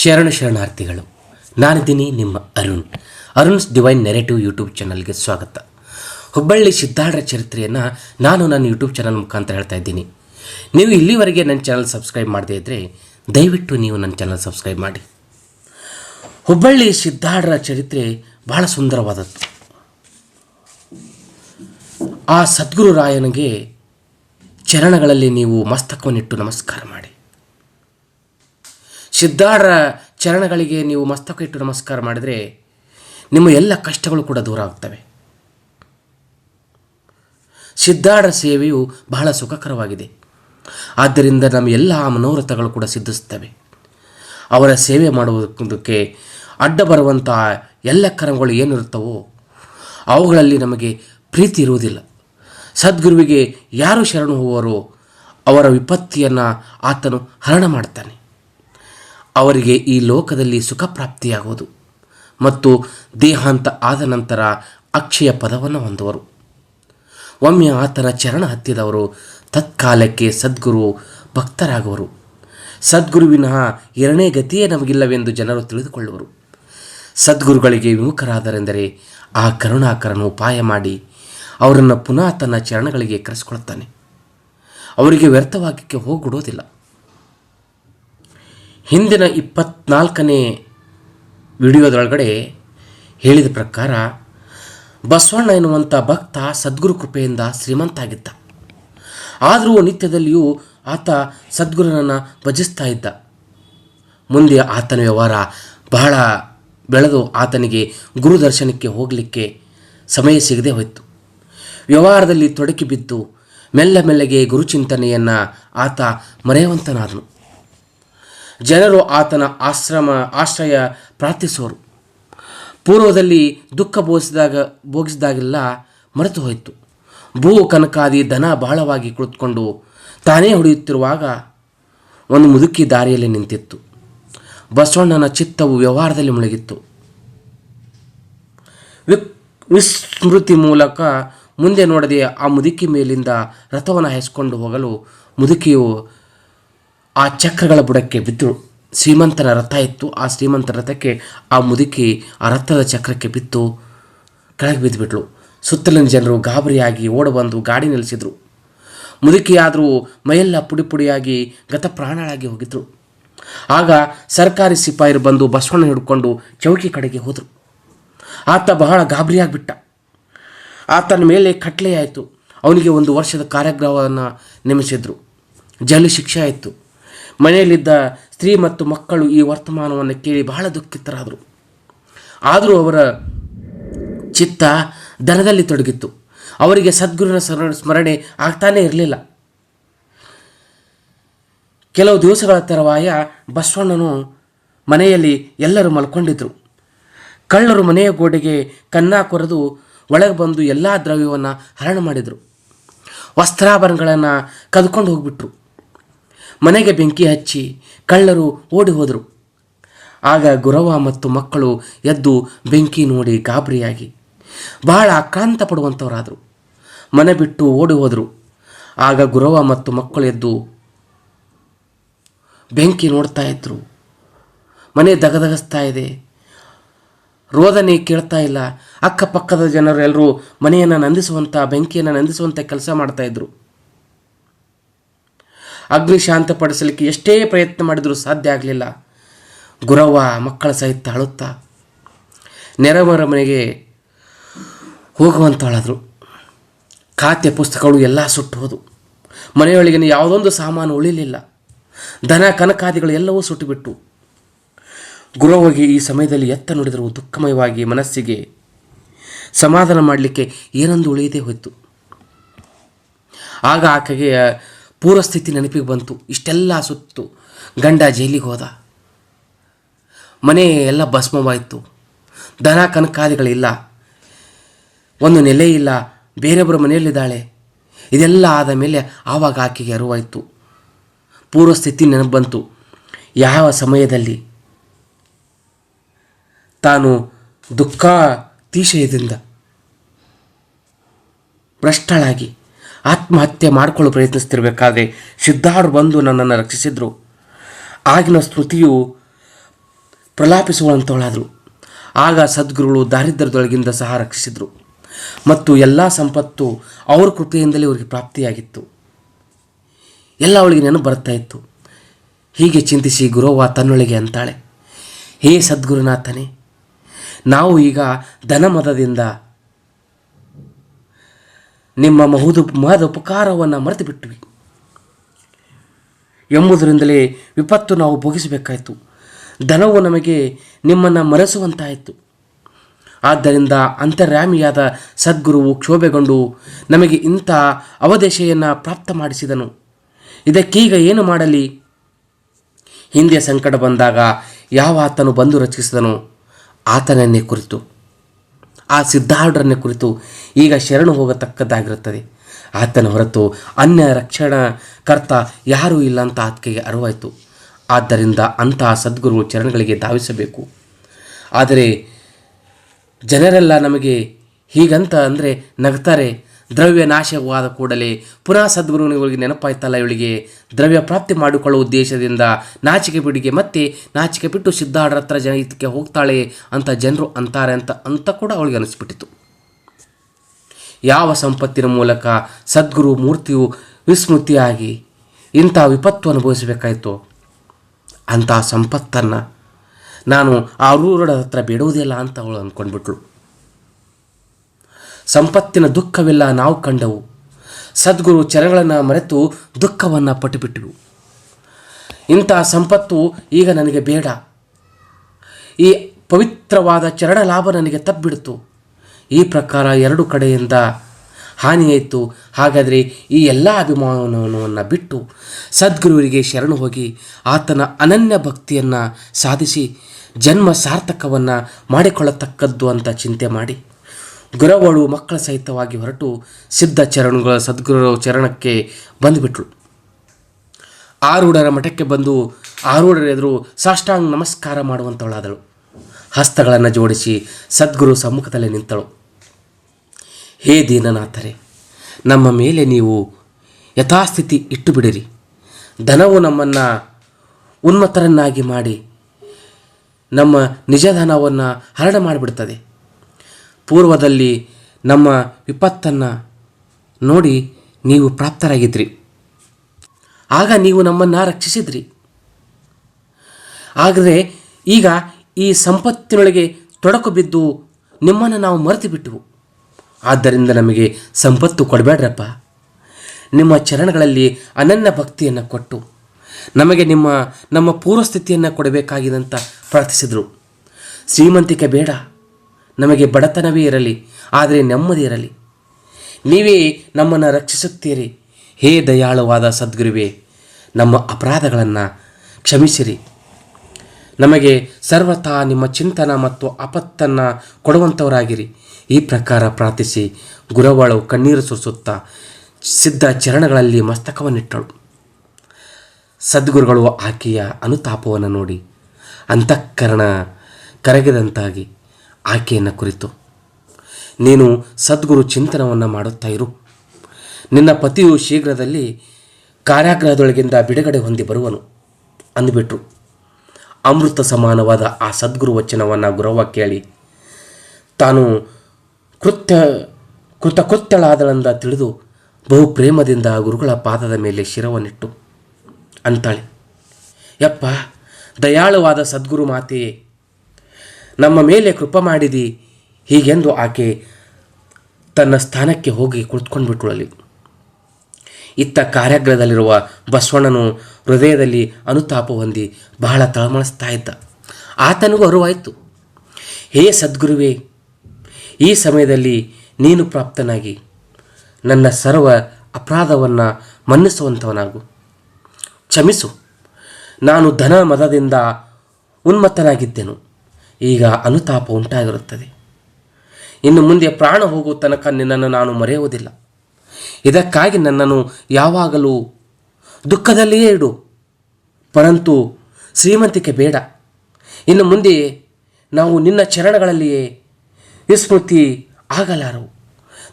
ಶರಣ ಶರಣಾರ್ಥಿಗಳು. ನಾನಿದ್ದೀನಿ ನಿಮ್ಮ Arun. Arun's divine narrative YouTube ಚಾನಲ್ಗೆ ಸ್ವಾಗತ. ಹುಬ್ಬಳ್ಳಿ ಸಿದ್ಧಾರ್ಢರ ಚರಿತ್ರೆಯನ್ನು ನಾನು ನನ್ನ ಯೂಟ್ಯೂಬ್ ಚಾನಲ್ ಮುಖಾಂತರ ಹೇಳ್ತಾ ಇದ್ದೀನಿ. ನೀವು ಇಲ್ಲಿವರೆಗೆ ನನ್ನ ಚಾನಲ್ ಸಬ್ಸ್ಕ್ರೈಬ್ ಮಾಡದೇ ಇದ್ದರೆ ದಯವಿಟ್ಟು ನೀವು ನನ್ನ ಚಾನಲ್ ಸಬ್ಸ್ಕ್ರೈಬ್ ಮಾಡಿ. ಹುಬ್ಬಳ್ಳಿ ಸಿದ್ಧಾರ್ಢರ ಚರಿತ್ರೆ ಬಹಳ ಸುಂದರವಾದದ್ದು. ಆ ಸದ್ಗುರು ರಾಯನಿಗೆ ಚರಣಗಳಲ್ಲಿ ನೀವು ಮಸ್ತಕವನ್ನಿಟ್ಟು ನಮಸ್ಕಾರ ಮಾಡಿ. ಸಿದ್ಧಾರ್ಢರ ಚರಣಗಳಿಗೆ ನೀವು ಮಸ್ತಕ ಇಟ್ಟು ನಮಸ್ಕಾರ ಮಾಡಿದರೆ ನಿಮ್ಮ ಎಲ್ಲ ಕಷ್ಟಗಳು ಕೂಡ ದೂರ ಆಗ್ತವೆ. ಸಿದ್ಧಾರ ಸೇವೆಯು ಬಹಳ ಸುಖಕರವಾಗಿದೆ. ಆದ್ದರಿಂದ ನಮ್ಮ ಎಲ್ಲ ಮನೋರಥಗಳು ಕೂಡ ಸಿದ್ಧಿಸ್ತವೆ ಅವರ ಸೇವೆ ಮಾಡುವುದಕ್ಕೆ ಅಡ್ಡ ಬರುವಂಥ ಎಲ್ಲ ಕರ್ಮಗಳು ಏನಿರುತ್ತವೋ ಅವುಗಳಲ್ಲಿ ನಮಗೆ ಪ್ರೀತಿ ಇರುವುದಿಲ್ಲ. ಸದ್ಗುರುವಿಗೆ ಯಾರು ಶರಣು ಹೋಗುವರೋ ಅವರ ವಿಪತ್ತಿಯನ್ನು ಆತನು ಹರಣ ಮಾಡ್ತಾನೆ. ಅವರಿಗೆ ಈ ಲೋಕದಲ್ಲಿ ಸುಖ ಪ್ರಾಪ್ತಿಯಾಗುವುದು ಮತ್ತು ದೇಹಾಂತ ಆದ ನಂತರ ಅಕ್ಷಯ ಪದವನ್ನು ಹೊಂದುವರು. ಒಮ್ಮೆ ಆತನ ಚರಣ ಹತ್ತಿದವರು ತತ್ಕಾಲಕ್ಕೆ ಸದ್ಗುರು ಭಕ್ತರಾಗುವರು. ಸದ್ಗುರುವಿನ ಎರಡನೇ ಗತಿಯೇ ನಮಗಿಲ್ಲವೆಂದು ಜನರು ತಿಳಿದುಕೊಳ್ಳುವರು. ಸದ್ಗುರುಗಳಿಗೆ ವಿಮುಖರಾದರೆಂದರೆ ಆ ಕರುಣಾಕರನು ಉಪಾಯ ಮಾಡಿ ಅವರನ್ನು ಪುನಃ ತನ್ನ ಚರಣಗಳಿಗೆ ಕರೆಸಿಕೊಳ್ಳುತ್ತಾನೆ. ಅವರಿಗೆ ವ್ಯರ್ಥವಾಗಕ್ಕೆ ಹೋಗಿಬಿಡೋದಿಲ್ಲ ಹಿಂದಿನ ಇಪ್ಪತ್ನಾಲ್ಕನೇ ವಿಡಿಯೋದೊಳಗಡೆ ಹೇಳಿದ ಪ್ರಕಾರ, ಬಸವಣ್ಣ ಎನ್ನುವಂಥ ಭಕ್ತ ಸದ್ಗುರು ಕೃಪೆಯಿಂದ ಶ್ರೀಮಂತ ಆಗಿದ್ದ ಆದರೂ ನಿತ್ಯದಲ್ಲಿಯೂ ಆತ ಸದ್ಗುರುನನ್ನು ಭಜಿಸ್ತಾ ಇದ್ದ. ಮುಂದೆ ಆತನ ವ್ಯವಹಾರ ಬಹಳ ಬೆಳೆದು ಆತನಿಗೆ ಗುರು ದರ್ಶನಕ್ಕೆ ಹೋಗಲಿಕ್ಕೆ ಸಮಯ ಸಿಗದೆ ಹೋಯಿತು. ವ್ಯವಹಾರದಲ್ಲಿ ತೊಡಕಿ ಬಿದ್ದು ಮೆಲ್ಲ ಮೆಲ್ಲಗೆ ಗುರುಚಿಂತನೆಯನ್ನು ಆತ ಮರೆಯುವಂತನಾದನು. ಜನರು ಆತನ ಆಶ್ರಮ, ಆಶ್ರಯ ಪ್ರಾರ್ಥಿಸೋರು ಪೂರ್ವದಲ್ಲಿ ದುಃಖ ಬೋಸಿದಾಗ ಭೋಗಿಸಿದಾಗೆಲ್ಲ ಮರೆತು ಹೋಯಿತು. ಭೂ ಕನಕಾದಿ ದನ ಬಹಳವಾಗಿ ಕುಳಿತುಕೊಂಡು ತಾನೇ ಹೊಡೆಯುತ್ತಿರುವಾಗ ಒಂದು ಮುದುಕಿ ದಾರಿಯಲ್ಲಿ ನಿಂತಿತ್ತು. ಬಸವಣ್ಣನ ಚಿತ್ತವು ವ್ಯವಹಾರದಲ್ಲಿ ಮುಳುಗಿತ್ತು. ವಿಕ್, ವಿಸ್ಮೃತಿ ಮೂಲಕ ಮುಂದೆ ನೋಡದೆ ಆ ಮುದುಕಿ ಮೇಲಿಂದ ರಥವನ್ನು ಹಾಯಿಸಿಕೊಂಡು ಹೋಗಲು ಮುದುಕಿಯು ಆ ಚಕ್ರಗಳ ಬುಡಕ್ಕೆ ಬಿದ್ದು ಶ್ರೀಮಂತನ ರಥ ಇತ್ತು ಆ ಶ್ರೀಮಂತ ರಥಕ್ಕೆ, ಆ ಮುದುಕಿ ಆ ರಥದ ಚಕ್ರಕ್ಕೆ ಬಿತ್ತು, ಕೆಳಗೆ ಬಿದ್ದುಬಿಟ್ಲು. ಸುತ್ತಲಿನ ಜನರು ಗಾಬರಿಯಾಗಿ ಓಡಬಂದು ಗಾಡಿ ನಿಲ್ಲಿಸಿದ್ರು. ಮುದುಕಿಯಾದರೂ ಮೈಯೆಲ್ಲ ಪುಡಿ ಪುಡಿಯಾಗಿ ಗತ ಪ್ರಾಣಳಾಗಿ ಹೋಗಿದ್ರು. ಆಗ ಸರ್ಕಾರಿ ಸಿಪಾಯಿರು ಬಂದು ಬಸವಣ್ಣ ಹಿಡ್ಕೊಂಡು ಚೌಕಿ ಕಡೆಗೆ ಹೋದರು. ಆತ ಬಹಳ ಗಾಬರಿಯಾಗಿಬಿಟ್ಟ. ಆತನ ಮೇಲೆ ಕಟ್ಲೆಯಾಯಿತು ಅವನಿಗೆ ಒಂದು ವರ್ಷದ ಕಾರ್ಯಗ್ರಹವನ್ನು ನೇಮಿಸಿದ್ರು. ಜೈಲು ಶಿಕ್ಷೆ ಆಯಿತು. ಮನೆಯಲ್ಲಿದ್ದ ಸ್ತ್ರೀ ಮತ್ತು ಮಕ್ಕಳು ಈ ವರ್ತಮಾನವನ್ನು ಕೇಳಿ ಬಹಳ ದುಃಖಿತರಾದರು. ಆದರೂ ಅವರ ಚಿತ್ತ ದನದಲ್ಲಿ ತೊಡಗಿತ್ತು. ಅವರಿಗೆ ಸದ್ಗುರುನ ಸ್ಮರಣ ಆಗ್ತಾನೇ ಇರಲಿಲ್ಲ. ಕೆಲವು ದಿವಸಗಳ ತರುವಾಯ ಬಸವಣ್ಣನು ಮನೆಯಲ್ಲಿ ಎಲ್ಲರೂ ಮಲ್ಕೊಂಡಿದ್ದರು ಕಳ್ಳರು ಮನೆಯ ಗೋಡೆಗೆ ಕನ್ನ ಕೊರೆದು ಒಳಗೆ ಬಂದು ಎಲ್ಲ ದ್ರವ್ಯವನ್ನು ಹರಣ ಮಾಡಿದರು. ವಸ್ತ್ರಾಭರಣಗಳನ್ನು ಕದ್ಕೊಂಡು ಹೋಗ್ಬಿಟ್ರು. ಮನೆಗೆ ಬೆಂಕಿ ಹಚ್ಚಿ ಕಳ್ಳರು ಓಡಿ ಹೋದರು. ಆಗ ಗುರವ ಮತ್ತು ಮಕ್ಕಳು ಎದ್ದು ಬೆಂಕಿ ನೋಡಿ ಗಾಬರಿಯಾಗಿ ಬಹಳ ಆಕ್ರಾಂತ ಪಡುವಂಥವರಾದರು ಮನೆ ಬಿಟ್ಟು ಓಡಿ ಹೋದರು. ಆಗ ಗುರವ ಮತ್ತು ಮಕ್ಕಳು ಎದ್ದು ಬೆಂಕಿ ನೋಡ್ತಾ ಇದ್ರು. ಮನೆ ದಗದಗಿಸ್ತಾ ಇದೆ. ರೋದನೆ ಕೇಳ್ತಾ ಇಲ್ಲ. ಅಕ್ಕಪಕ್ಕದ ಜನರು ಎಲ್ಲರೂ ಮನೆಯನ್ನು ನಂದಿಸುವಂಥ ಬೆಂಕಿಯನ್ನು ನಂದಿಸುವಂಥ ಕೆಲಸ ಮಾಡ್ತಾ ಇದ್ರು. ಅಗ್ನಿ ಶಾಂತಪಡಿಸಲಿಕ್ಕೆ ಎಷ್ಟೇ ಪ್ರಯತ್ನ ಮಾಡಿದರೂ ಸಾಧ್ಯ ಆಗಲಿಲ್ಲ. ಗುರವ್ವ ಮಕ್ಕಳ ಸಹಿತ ಅಳುತ್ತಾ ನೆರವರ ಮನೆಗೆ ಹೋಗುವಂತಳಾದರು. ಖಾತೆ ಪುಸ್ತಕಗಳು ಎಲ್ಲ ಸುಟ್ಟು ಹೋದವು ಮನೆಯೊಳಗಿನ ಯಾವುದೊಂದು ಸಾಮಾನು ಉಳಿಲಿಲ್ಲ. ದನ, ಕನಕಾದಿಗಳು ಎಲ್ಲವೂ ಸುಟ್ಟುಬಿಟ್ಟು ಗುರುವಿಗೆ ಈ ಸಮಯದಲ್ಲಿ ಎತ್ತ ನುಡಿದರೂ ದುಃಖಮಯವಾಗಿ ಮನಸ್ಸಿಗೆ ಸಮಾಧಾನ ಮಾಡಲಿಕ್ಕೆ ಏನೊಂದು ಉಳಿಯದೇ ಹೋಯಿತು. ಆಗ ಆಕೆಗೆ ಪೂರ್ವಸ್ಥಿತಿ ನೆನಪಿಗೆ ಬಂತು. ಇಷ್ಟೆಲ್ಲ ಸುತ್ತು. ಗಂಡ ಜೈಲಿಗೆ ಹೋದ. ಮನೆ ಎಲ್ಲ ಭಸ್ಮವಾಯಿತು. ದನ ಕನಕಾದಿಗಳಿಲ್ಲ ಒಂದು ನೆಲೆ ಇಲ್ಲ. ಬೇರೊಬ್ಬರ ಮನೆಯಲ್ಲಿದ್ದಾಳೆ. ಇದೆಲ್ಲ ಆದ ಮೇಲೆ ಆವಾಗ ಆಕೆಗೆ ಅರಿವಾಯಿತು. ಪೂರ್ವಸ್ಥಿತಿ ನೆನಪು ಬಂತು. ಯಾವ ಸಮಯದಲ್ಲಿ? ತಾನು ದುಃಖಾತಿಶಯದಿಂದ ಭ್ರಷ್ಟಳಾಗಿ ಆತ್ಮಹತ್ಯೆ ಮಾಡಿಕೊಳ್ಳಲು ಪ್ರಯತ್ನಿಸ್ತಿರಬೇಕಾದ್ರೆ ಸಿದ್ಧಾರ್ ಬಂದು ನನ್ನನ್ನು ರಕ್ಷಿಸಿದ್ರು. ಆಗಿನ ಸ್ಮೃತಿಯು ಪ್ರಲಾಪಿಸುವಂಥವಳಾದರು ಆಗ ಸದ್ಗುರುಗಳು ದಾರಿದ್ರ್ಯದೊಳಗಿಂದ ಸಹ ರಕ್ಷಿಸಿದರು. ಮತ್ತು ಎಲ್ಲ ಸಂಪತ್ತು ಅವರ ಕೃಪೆಯಿಂದಲೇ ಅವರಿಗೆ ಪ್ರಾಪ್ತಿಯಾಗಿತ್ತು. ಎಲ್ಲ ಅವಳಿಗೆ ನೆನಪು ಬರ್ತಾ ಇತ್ತು. ಹೀಗೆ ಚಿಂತಿಸಿ ಗುರುವ ತನ್ನೊಳಗೆ ಅಂತಾಳೆ, ಹೇ ಸದ್ಗುರುನಾಥನೇ, ನಾವು ಈಗ ಧನಮದದಿಂದ ನಿಮ್ಮ ಮಹುದು, ಮಹದ ಉಪಕಾರವನ್ನು ಮರೆತು ಬಿಟ್ವಿ ಎಂಬುದರಿಂದಲೇ ವಿಪತ್ತು ನಾವು ಭೋಗಿಸಬೇಕಾಯಿತು. ಧನವು ನಮಗೆ ನಿಮ್ಮನ್ನು ಮರೆಸುವಂತಾಯಿತು. ಆದ್ದರಿಂದ ಅಂತರ್ಯಾಮಿಯಾದ ಸದ್ಗುರುವು ಕ್ಷೋಭೆಗೊಂಡು ನಮಗೆ ಇಂಥ ಅವದೇಶೆಯನ್ನು ಪ್ರಾಪ್ತ ಮಾಡಿಸಿದನು. ಇದಕ್ಕೀಗ ಏನು ಮಾಡಲಿ? ಹಿಂದೆ ಸಂಕಟ ಬಂದಾಗ ಯಾವ ಆತನು ಬಂದು ರಚಿಸಿದನು ಆತನನ್ನೇ ಕುರಿತು. ಆ ಸಿದ್ಧಾರ್ಢರನ್ನ ಕುರಿತು ಈಗ ಶರಣು ಹೋಗತಕ್ಕದ್ದಾಗಿರುತ್ತದೆ. ಆತನ ಹೊರತು ಅನ್ಯ ರಕ್ಷಣಾ ಕರ್ತ ಯಾರೂ ಇಲ್ಲ ಅಂತ ಆತ್ಕೆಗೆ ಅರಿವಾಯಿತು. ಆದ್ದರಿಂದ ಅಂತಹ ಸದ್ಗುರು ಚರಣಗಳಿಗೆ ಧಾವಿಸಬೇಕು. ಆದರೆ ಜನರೆಲ್ಲ ನಮಗೆ ಹೀಗಂತ ಅಂದರೆ ನಗ್ತಾರೆ ದ್ರವ್ಯ ನಾಶವಾದ ಕೂಡಲೇ ಪುನಃ ಸದ್ಗುರುಗಳಿಗೆ ನೆನಪಾಯ್ತಲ್ಲ ಇವಳಿಗೆ. ದ್ರವ್ಯ ಪ್ರಾಪ್ತಿ ಮಾಡಿಕೊಳ್ಳುವ ಉದ್ದೇಶದಿಂದ ನಾಚಿಕೆ ಬಿಡಿಗೆ ಮತ್ತೆ ನಾಚಿಕೆ ಬಿಟ್ಟು ಸಿದ್ಧಾರ್ಡ್ರ ಹತ್ರ ಜನ ಇದಕ್ಕೆ ಹೋಗ್ತಾಳೆ ಅಂತ ಜನರು ಅಂತಾರೆ ಅಂತ ಅಂತ ಕೂಡ ಅವಳಿಗೆ ಅನಿಸ್ಬಿಟ್ಟಿತು. ಯಾವ ಸಂಪತ್ತಿನ ಮೂಲಕ ಸದ್ಗುರು ಮೂರ್ತಿಯು ವಿಸ್ಮೃತಿಯಾಗಿ ಇಂಥ ವಿಪತ್ತು ಅನುಭವಿಸಬೇಕಾಯಿತು? ಅಂಥ ಸಂಪತ್ತನ್ನು ನಾನು ಆ ರೂರಡ ಹತ್ರ ಬಿಡುವುದಿಲ್ಲ ಅಂತ ಅವಳು ಅಂದ್ಕೊಂಡ್ಬಿಟ್ಳು. ಸಂಪತ್ತಿನ ದುಃಖವೆಲ್ಲ ನಾವು ಕಂಡವು. ಸದ್ಗುರು ಚರಗಳನ್ನು ಮರೆತು ದುಃಖವನ್ನು ಪಟ್ಟುಬಿಟ್ಟವು ಇಂಥ ಸಂಪತ್ತು ಈಗ ನನಗೆ ಬೇಡ. ಈ ಪವಿತ್ರವಾದ ಚರಣ ಲಾಭ ನನಗೆ ತಬ್ಬಿಡ್ತು ಈ ಪ್ರಕಾರ ಎರಡು ಕಡೆಯಿಂದ ಹಾನಿಯಾಯಿತು. ಹಾಗಾದರೆ ಈ ಎಲ್ಲ ಅಭಿಮಾನವನ್ನು ಬಿಟ್ಟು ಸದ್ಗುರುವಿಗೆ ಶರಣು ಹೋಗಿ ಆತನ ಅನನ್ಯ ಭಕ್ತಿಯನ್ನು ಸಾಧಿಸಿ ಜನ್ಮ ಸಾರ್ಥಕವನ್ನು ಮಾಡಿಕೊಳ್ಳತಕ್ಕದ್ದು ಅಂತ ಚಿಂತೆ ಮಾಡಿ. ಗುರವಳು ಮಕ್ಕಳ ಸಹಿತವಾಗಿ ಹೊರಟು ಸಿದ್ಧ ಚರಣಗಳ ಸದ್ಗುರು ಚರಣಕ್ಕೆ ಬಂದುಬಿಟ್ರು ಆರೂಢರ ಮಠಕ್ಕೆ ಬಂದು ಆರೂಢರ ಎದುರು ಸಾಷ್ಟಾಂಗ ನಮಸ್ಕಾರ ಮಾಡುವಂಥವಳಾದಳು ಹಸ್ತಗಳನ್ನು ಜೋಡಿಸಿ ಸದ್ಗುರು ಸಮ್ಮುಖದಲ್ಲಿ ನಿಂತಳು. ಹೇ ದೀನನಾಥರೇ, ನಮ್ಮ ಮೇಲೆ ನೀವು ಯಥಾಸ್ಥಿತಿ ಇಟ್ಟು ಬಿಡಿರಿ ಧನವು ನಮ್ಮನ್ನು ಉನ್ನತರನ್ನಾಗಿ ಮಾಡಿ ನಮ್ಮ ನಿಜಧನವನ್ನು ಹರಣ ಮಾಡಿಬಿಡ್ತದೆ ಪೂರ್ವದಲ್ಲಿ ನಮ್ಮ ವಿಪತ್ತನ್ನು ನೋಡಿ ನೀವು ಪ್ರಾಪ್ತರಾಗಿದ್ರಿ. ಆಗ ನೀವು ನಮ್ಮನ್ನು ರಕ್ಷಿಸಿದ್ರಿ. ಆದರೆ ಈಗ ಈ ಸಂಪತ್ತಿನೊಳಗೆ ತೊಡಕು ಬಿದ್ದು ನಿಮ್ಮನ್ನು ನಾವು ಮರೆತು ಬಿಟ್ಟೆವು. ಆದ್ದರಿಂದ ನಮಗೆ ಸಂಪತ್ತು ಕೊಡಬೇಡ್ರಪ್ಪ. ನಿಮ್ಮ ಚರಣಗಳಲ್ಲಿ ಅನನ್ಯ ಭಕ್ತಿಯನ್ನು ಕೊಟ್ಟು ನಮಗೆ ನಿಮ್ಮ, ನಮ್ಮ ಪೂರ್ವಸ್ಥಿತಿಯನ್ನು ಕೊಡಬೇಕಾಗಿದೆ ಅಂತ ಪ್ರಾರ್ಥಿಸಿದರು. ಶ್ರೀಮಂತಿಕೆ ಬೇಡ. ನಮಗೆ ಬಡತನವೇ ಇರಲಿ, ಆದರೆ ನೆಮ್ಮದಿ ಇರಲಿ. ನೀವೇ ನಮ್ಮನ್ನು ರಕ್ಷಿಸುತ್ತೀರಿ. ಹೇ ದಯಾಳುವಾದ ಸದ್ಗುರುವೇ, ನಮ್ಮ ಅಪರಾಧಗಳನ್ನು ಕ್ಷಮಿಸಿರಿ. ನಮಗೆ ಸರ್ವತಾ ನಿಮ್ಮ ಚಿಂತನ ಮತ್ತು ಆಪತ್ತನ್ನು ಕೊಡುವಂಥವರಾಗಿರಿ ಈ ಪ್ರಕಾರ ಪ್ರಾರ್ಥಿಸಿ ಗುರುವಳು ಕಣ್ಣೀರು ಸುರಿಸುತ್ತಾ ಸಿದ್ಧ ಚರಣಗಳಲ್ಲಿ ಮಸ್ತಕವನ್ನಿಟ್ಟಳು. ಸದ್ಗುರುಗಳು ಆಕೆಯ ಅನುತಾಪವನ್ನು ನೋಡಿ, ಅಂತಃಕರಣ ಕರಗಿದಂತಾಗಿ ಆಕೆಯನ್ನು ಕುರಿತು. ನೀನು ಸದ್ಗುರು ಚಿಂತನವನ್ನು ಮಾಡುತ್ತಾ ಇರು. ನಿನ್ನ ಪತಿಯು ಶೀಘ್ರದಲ್ಲಿ ಕಾರ್ಯಾಗ್ರಹದೊಳಗಿಂದ ಬಿಡುಗಡೆ ಹೊಂದಿ ಬರುವನು ಅಂದುಬಿಟ್ರು. ಅಮೃತ ಸಮಾನವಾದ ಆ ಸದ್ಗುರು ವಚನವನ್ನು ಗುರವ ಕೇಳಿ, ತಾನು ಕೃತ್ಯ ಕೃತಕೃತ್ಯಳಾದಳೆಂದ ತಿಳಿದು ಬಹು ಪ್ರೇಮದಿಂದ ಗುರುಗಳ ಪಾದದ ಮೇಲೆ ಶಿರವನ್ನಿಟ್ಟು ಅಂತಾಳೆ. ಯಪ್ಪ, ದಯಾಳುವಾದ ಸದ್ಗುರು ಮಾತೆಯೇ ನಮ್ಮ ಮೇಲೆ ಕೃಪ ಮಾಡಿದಿ. ಹೀಗೆಂದು ಆಕೆ ತನ್ನ ಸ್ಥಾನಕ್ಕೆ ಹೋಗಿ ಕುಳಿತುಕೊಂಡ್ಬಿಟ್ರಲ್ಲಿ ಇತ್ತ ಕಾರ್ಯಾಗ್ರಹದಲ್ಲಿರುವ ಬಸವಣ್ಣನು ಹೃದಯದಲ್ಲಿ ಅನುತಾಪ ಹೊಂದಿ ಬಹಳ ತಳಮಳಿಸ್ತಾ ಇದ್ದ. ಆತನಿಗೂ ಅರಿವಾಯಿತು. ಹೇ ಸದ್ಗುರುವೇ, ಈ ಸಮಯದಲ್ಲಿ ನೀನು ಪ್ರಾಪ್ತನಾಗಿ ನನ್ನ ಸರ್ವ ಅಪರಾಧವನ್ನು ಮನ್ನಿಸುವಂಥವನಾಗು ಕ್ಷಮಿಸು, ನಾನು ಧನ ಮದದಿಂದ ಉನ್ಮತ್ತನಾಗಿದ್ದೆನು? ಈಗ ಅನುತಾಪ ಉಂಟಾಗಿರುತ್ತದೆ. ಇನ್ನು ಮುಂದೆ ಪ್ರಾಣ ಹೋಗುವ ತನಕ ನಿನ್ನನ್ನು ನಾನು ಮರೆಯುವುದಿಲ್ಲ. ಇದಕ್ಕಾಗಿ ನನ್ನನ್ನು ಯಾವಾಗಲೂ ದುಃಖದಲ್ಲಿಯೇ ಇಡು. ಪರಂತು ಶ್ರೀಮಂತಿಕೆ ಬೇಡ. ಇನ್ನು ಮುಂದೆ ನಾವು ನಿನ್ನ ಚರಣಗಳಲ್ಲಿಯೇ ವಿಸ್ಮೃತಿ ಆಗಲಾರವು.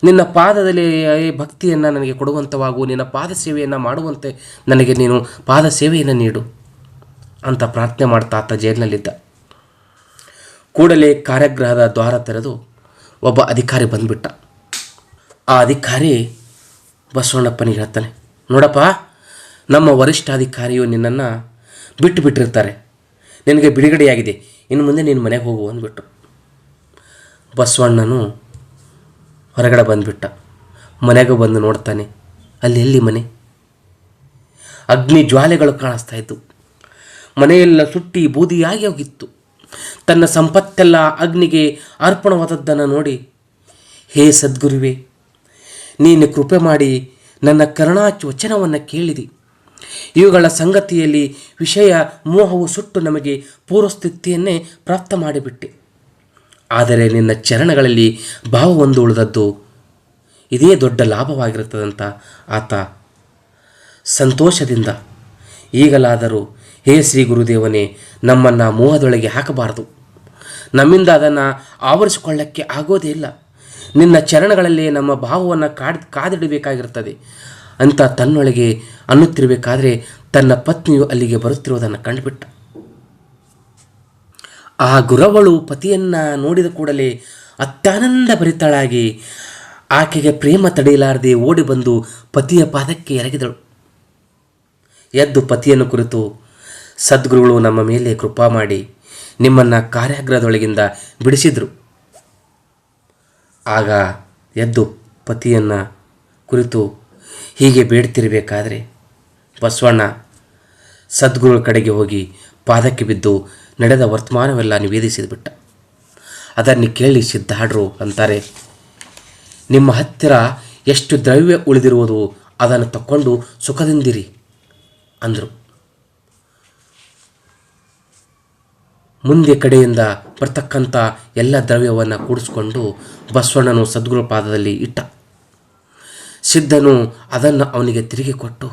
ನಿನ್ನ ಪಾದದಲ್ಲಿ ಭಕ್ತಿಯನ್ನು ನನಗೆ ಕೊಡುವಂಥವಾಗು ನಿನ್ನ ಪಾದ ಸೇವೆಯನ್ನು ಮಾಡುವಂತೆ ನನಗೆ ನೀನು ಪಾದ ಸೇವೆಯನ್ನು ನೀಡು. ಅಂತ ಪ್ರಾರ್ಥನೆ ಮಾಡ್ತಾ ಆತ ಜೈಲಿನಲ್ಲಿದ್ದ. ಕೂಡಲೇ ಕಾರ್ಯಗ್ರಹದ ದ್ವಾರ ತೆರೆದು ಒಬ್ಬ ಅಧಿಕಾರಿ ಬಂದ್ಬಿಟ್ಟ. ಆ ಅಧಿಕಾರಿ ಬಸವಣ್ಣಪ್ಪನಿಗೆ ಹೇಳ್ತಾನೆ, ನೋಡಪ್ಪ, ನಮ್ಮ ವರಿಷ್ಠಾಧಿಕಾರಿಯು ನಿನ್ನನ್ನು ಬಿಟ್ಟು ಬಿಟ್ಟಿರ್ತಾರೆ. ನಿನಗೆ ಬಿಡುಗಡೆಯಾಗಿದೆ. ಇನ್ನು ಮುಂದೆ ನೀನು ಮನೆಗೆ ಹೋಗು ಅಂದ್ಬಿಟ್ಟು. ಬಸವಣ್ಣನು ಹೊರಗಡೆ ಬಂದುಬಿಟ್ಟ. ಮನೆಗೆ ಬಂದು ನೋಡ್ತಾನೆ, ಅಲ್ಲಿ ಎಲ್ಲಿ ಮನೆ? ಅಗ್ನಿ ಜ್ವಾಲೆಗಳು ಕಾಣಿಸ್ತಾ ಇತ್ತು. ಮನೆಯೆಲ್ಲ ಸುಟ್ಟಿ ಬೂದಿಯಾಗಿ ಹೋಗಿತ್ತು. ತನ್ನ ಸಂಪತ್ತೆಲ್ಲ ಅಗ್ನಿಗೆ ಅರ್ಪಣವಾದದ್ದನ್ನು ನೋಡಿ, ಹೇ ಸದ್ಗುರುವೆ, ನೀನು ಕೃಪೆ ಮಾಡಿ ನನ್ನ ಕರುಣಾಚ ವಚನವನ್ನು ಕೇಳಿದಿ. ಇವುಗಳ ಸಂಗತಿಯಲ್ಲಿ ವಿಷಯ ಮೋಹವು ಸುಟ್ಟು ನಮಗೆ ಪೂರ್ವಸ್ಥಿತಿಯನ್ನೇ ಪ್ರಾಪ್ತ ಮಾಡಿಬಿಟ್ಟೆ. ಆದರೆ ನಿನ್ನ ಚರಣಗಳಲ್ಲಿ ಭಾವವೊಂದು ಉಳಿದದ್ದು ಇದೇ ದೊಡ್ಡ ಲಾಭವಾಗಿರುತ್ತದಂತ ಆತ ಸಂತೋಷದಿಂದ ಈಗಲಾದರೂ ಹೇ ಶ್ರೀ ಗುರುದೇವನೇ, ನಮ್ಮನ್ನು ಮೋಹದೊಳಗೆ ಹಾಕಬಾರದು. ನಮ್ಮಿಂದ ಅದನ್ನು ಆವರಿಸಿಕೊಳ್ಳಕ್ಕೆ ಆಗೋದೇ ಇಲ್ಲ. ನಿನ್ನ ಚರಣಗಳಲ್ಲಿ ನಮ್ಮ ಭಾವವನ್ನು ಕಾಡ್ ಕಾದಿಡಬೇಕಾಗಿರ್ತದೆ ಅಂತ ತನ್ನೊಳಗೆ ಅನ್ನುತ್ತಿರಬೇಕಾದ್ರೆ ತನ್ನ ಪತ್ನಿಯು ಅಲ್ಲಿಗೆ ಬರುತ್ತಿರುವುದನ್ನು ಕಂಡುಬಿಟ್ಟ. ಆ ಗುರವಳು ಪತಿಯನ್ನ ನೋಡಿದ ಕೂಡಲೇ ಅತ್ಯಾನಂದ ಭರಿತಳಾಗಿ ಆಕೆಗೆ ಪ್ರೇಮ ತಡೆಯಲಾರದೆ ಓಡಿ ಬಂದು ಪತಿಯ ಪಾದಕ್ಕೆ ಎರಗಿದಳು. ಎದ್ದು ಪತಿಯನ್ನು ಕುರಿತು ಸದ್ಗುರುಗಳು ನಮ್ಮ ಮೇಲೆ ಕೃಪಾ ಮಾಡಿ ನಿಮ್ಮನ್ನು ಕಾರ್ಯಾಗ್ರಹದೊಳಗಿಂದ ಬಿಡಿಸಿದರು. ಆಗ ಎದ್ದು ಪತಿಯನ್ನು ಕುರಿತು ಹೀಗೆ ಬೇಡ್ತಿರಬೇಕಾದ್ರೆ ಬಸವಣ್ಣ ಸದ್ಗುರುಗಳ ಕಡೆಗೆ ಹೋಗಿ ಪಾದಕ್ಕೆ ಬಿದ್ದು ನಡೆದ ವರ್ತಮಾನವೆಲ್ಲ ನಿವೇದಿಸಿದ್ಬಿಟ್ಟ. ಅದನ್ನು ಕೇಳಿ ಸಿದ್ಧಾಡ್ರು ಅಂತಾರೆ, ನಿಮ್ಮ ಹತ್ತಿರ ಎಷ್ಟು ದ್ರವ್ಯ ಉಳಿದಿರುವುದು ಅದನ್ನು ತಕ್ಕೊಂಡು ಸುಖದಿಂದಿರಿ ಅಂದರು. ಮುಂದೆ ಕಡೆಯಿಂದ ಬರ್ತಕ್ಕಂಥ ಎಲ್ಲ ದ್ರವ್ಯವನ್ನು ಕೂಡಿಸ್ಕೊಂಡು ಬಸವಣ್ಣನು ಸದ್ಗುರು ಪಾದದಲ್ಲಿ ಇಟ್ಟ. ಸಿದ್ಧನು ಅದನ್ನು ಅವನಿಗೆ ತಿರುಗಿ ಕೊಟ್ಟು,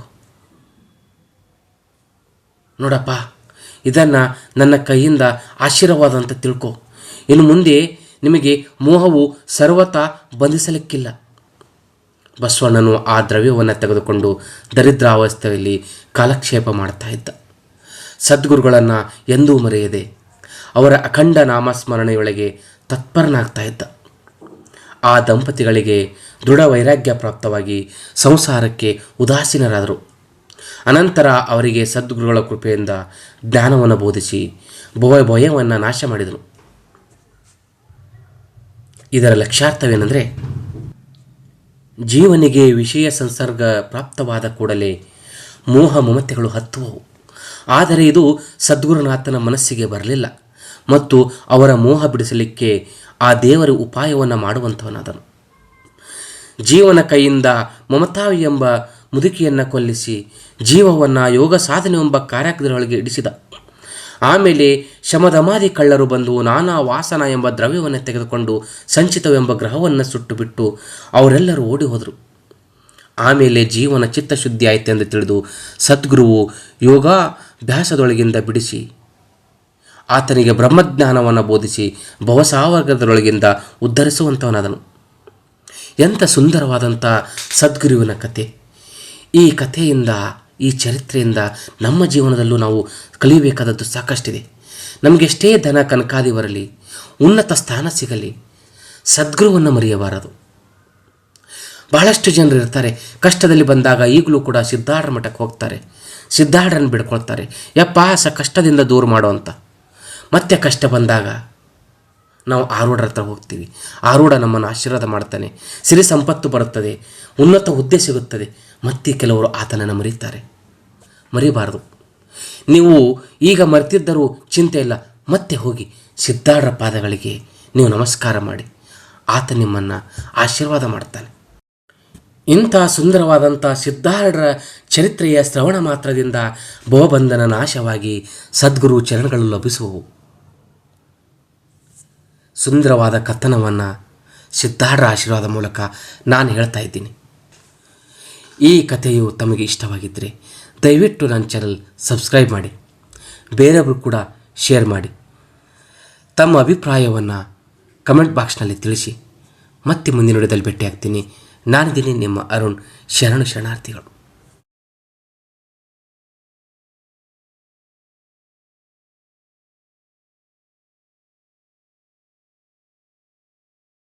ನೋಡಪ್ಪ, ಇದನ್ನು ನನ್ನ ಕೈಯಿಂದ ಆಶೀರ್ವಾದ ಅಂತ ತಿಳ್ಕೊ. ಇನ್ನು ಮುಂದೆ ನಿಮಗೆ ಮೋಹವು ಸರ್ವತ ಬಂಧಿಸಲಿಕ್ಕಿಲ್ಲ. ಬಸವಣ್ಣನು ಆ ದ್ರವ್ಯವನ್ನು ತೆಗೆದುಕೊಂಡು ದರಿದ್ರಾವಸ್ಥೆಯಲ್ಲಿ ಕಾಲಕ್ಷೇಪ ಮಾಡ್ತಾ ಇದ್ದ. ಸದ್ಗುರುಗಳನ್ನು ಎಂದೂ ಮರೆಯದೆ ಅವರ ಅಖಂಡ ನಾಮಸ್ಮರಣೆಯೊಳಗೆ ತತ್ಪರನಾಗ್ತಾ ಇದ್ದ. ಆ ದಂಪತಿಗಳಿಗೆ ದೃಢ ವೈರಾಗ್ಯ ಪ್ರಾಪ್ತವಾಗಿ ಸಂಸಾರಕ್ಕೆ ಉದಾಸೀನರಾದರು. ಅನಂತರ ಅವರಿಗೆ ಸದ್ಗುರುಗಳ ಕೃಪೆಯಿಂದ ಜ್ಞಾನವನ್ನು ಬೋಧಿಸಿ ಭಯ ಭಯವನ್ನು ನಾಶ ಮಾಡಿದರು. ಇದರ ಲಕ್ಷ್ಯಾರ್ಥವೇನೆಂದರೆ, ಜೀವನಿಗೆ ವಿಷಯ ಸಂಸರ್ಗ ಪ್ರಾಪ್ತವಾದ ಕೂಡಲೇ ಮೋಹ ಮಮತೆಗಳು ಹತ್ತುವವು. ಆದರೆ ಇದು ಸದ್ಗುರುನಾಥನ ಮನಸ್ಸಿಗೆ ಬರಲಿಲ್ಲ. ಮತ್ತು ಅವರ ಮೋಹ ಬಿಡಿಸಲಿಕ್ಕೆ ಆ ದೇವರ ಉಪಾಯವನ್ನು ಮಾಡುವಂಥವನಾದನು. ಜೀವನ ಕೈಯಿಂದ ಮಮತಾವಿ ಎಂಬ ಮುದುಕಿಯನ್ನು ಕೊಲ್ಲಿಸಿ ಜೀವವನ್ನು ಯೋಗ ಸಾಧನೆ ಎಂಬ ಕಾರ್ಯಕ್ರಮದೊಳಗೆ ಇಡಿಸಿದ. ಆಮೇಲೆ ಶಮದಮಾದಿ ಕಳ್ಳರು ಬಂದು ನಾನಾ ವಾಸನ ಎಂಬ ದ್ರವ್ಯವನ್ನು ತೆಗೆದುಕೊಂಡು ಸಂಚಿತವೆಂಬ ಗ್ರಹವನ್ನು ಸುಟ್ಟು ಬಿಟ್ಟು ಅವರೆಲ್ಲರೂ ಓಡಿ ಹೋದರು ಆಮೇಲೆ ಜೀವನ ಚಿತ್ತಶುದ್ಧಿ ಆಯ್ತೆಂದು ತಿಳಿದು ಸದ್ಗುರುವು ಯೋಗಾಭ್ಯಾಸದೊಳಗಿಂದ ಬಿಡಿಸಿ ಆತನಿಗೆ ಬ್ರಹ್ಮಜ್ಞಾನವನ್ನು ಬೋಧಿಸಿ ಭವಸಾವರ್ಗದೊಳಗಿಂದ ಉದ್ಧರಿಸುವಂಥವನಾದನು ಎಂಥ ಸುಂದರವಾದಂಥ ಸದ್ಗುರುವಿನ ಕತೆ. ಈ ಕಥೆಯಿಂದ, ಈ ಚರಿತ್ರೆಯಿಂದ ನಮ್ಮ ಜೀವನದಲ್ಲೂ ನಾವು ಕಲಿಯಬೇಕಾದದ್ದು ಸಾಕಷ್ಟಿದೆ. ನಮಗೆಷ್ಟೇ ಧನ ಕನಕಾದಿ ಬರಲಿ, ಉನ್ನತ ಸ್ಥಾನ ಸಿಗಲಿ, ಸದ್ಗುರುವನ್ನು ಮರೆಯಬಾರದು. ಬಹಳಷ್ಟು ಜನರು ಇರ್ತಾರೆ, ಕಷ್ಟದಲ್ಲಿ ಬಂದಾಗ ಈಗಲೂ ಕೂಡ ಸಿದ್ಧಾರ್ಢ ಮಠಕ್ಕೆ ಹೋಗ್ತಾರೆ ಸಿದ್ಧಾರ್ಢನ ಬಿಡ್ಕೊಳ್ತಾರೆ. ಯಪ್ಪ ಸ ಕಷ್ಟದಿಂದ ದೂರ ಮಾಡುವಂಥ ಮತ್ತೆ ಕಷ್ಟ ಬಂದಾಗ ನಾವು ಆರೂಢರ ಹತ್ರ ಹೋಗ್ತೀವಿ. ಆರೂಢ ನಮ್ಮನ್ನು ಆಶೀರ್ವಾದ ಮಾಡ್ತಾನೆ. ಸಿರಿ ಸಂಪತ್ತು ಬರುತ್ತದೆ. ಉನ್ನತ ಹುದ್ದೆ ಸಿಗುತ್ತದೆ. ಮತ್ತೆ ಕೆಲವರು ಆತನನ್ನು ಮರೀತಾರೆ. ಮರಿಬಾರದು. ನೀವು ಈಗ ಮರೆತಿದ್ದರೂ ಚಿಂತೆ ಇಲ್ಲ. ಮತ್ತೆ ಹೋಗಿ ಸಿದ್ಧಾರ್ಢರ ಪಾದಗಳಿಗೆ ನೀವು ನಮಸ್ಕಾರ ಮಾಡಿ. ಆತ ನಿಮ್ಮನ್ನು ಆಶೀರ್ವಾದ ಮಾಡ್ತಾನೆ. ಇಂಥ ಸುಂದರವಾದಂಥ ಸಿದ್ಧಾರ್ಢರ ಚರಿತ್ರೆಯ ಶ್ರವಣ ಮಾತ್ರದಿಂದ ಭವಬಂಧನ ನಾಶವಾಗಿ ಸದ್ಗುರು ಚರಣಗಳು ಲಭಿಸುವವು. ಸುಂದರವಾದ ಕಥನವನ್ನು ಸಿದ್ಧಾರ್ಢ ಆಶೀರ್ವಾದ ಮೂಲಕ ನಾನು ಹೇಳ್ತಾ ಇದ್ದೀನಿ. ಈ ಕಥೆಯು ತಮಗೆ ಇಷ್ಟವಾಗಿದ್ದರೆ ದಯವಿಟ್ಟು ನನ್ನ ಚಾನಲ್ ಸಬ್ಸ್ಕ್ರೈಬ್ ಮಾಡಿ. ಬೇರೆಯವರು ಕೂಡ ಶೇರ್ ಮಾಡಿ. ತಮ್ಮ ಅಭಿಪ್ರಾಯವನ್ನು ಕಮೆಂಟ್ ಬಾಕ್ಸ್ನಲ್ಲಿ ತಿಳಿಸಿ. ಮತ್ತೆ ಮುಂದಿನ ವಿಡಿಯೋದಲ್ಲಿ ಭೇಟಿಯಾಗ್ತೀನಿ. ನಾನಿದ್ದೀನಿ ನಿಮ್ಮ ಅರುಣ್. ಶರಣು ಶರಣಾರ್ಥಿಗಳು.